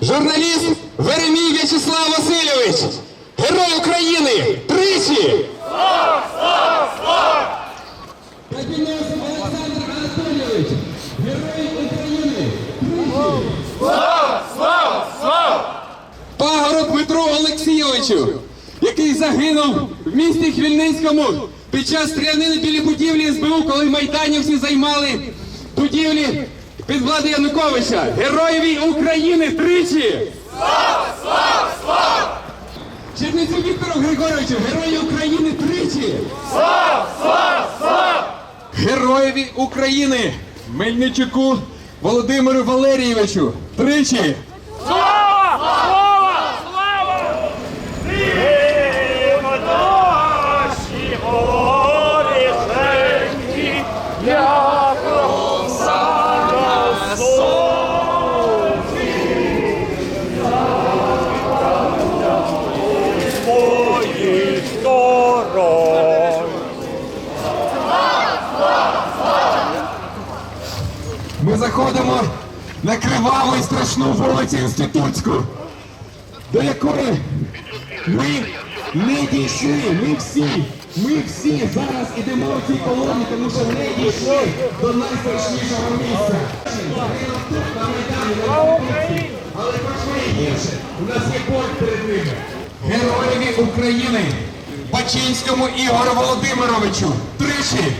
Журналист Веремин. В'ячеслав Васильович, Герой України, тричі! Олександр Анатолійович, Герой України, тричі! Пагород Дмитру Олексійовичу, який загинув в місті Хмельницькому під час стрілянини біля будівлі СБУ, коли майданівці займали будівлі під влади Януковича. Героєві України тричі! Слава! Слава! Слава! Черницю Віктору Григоровичу, Герої України тричі! Слава! Слава! Слава! Героєві України! Мельничуку Володимиру Валерійовичу тричі! Ми заходимо на криваву і страшну вулицю Інститутську, до якої ми не дійшли. Ми всі, ми всі зараз ідемо в цій колоні, тому що не дійшли до найстрашнішого місця. Але пошли гірше. У нас є боль перед ними. Героєві України, Бачинському Ігорю Володимировичу. Тричі.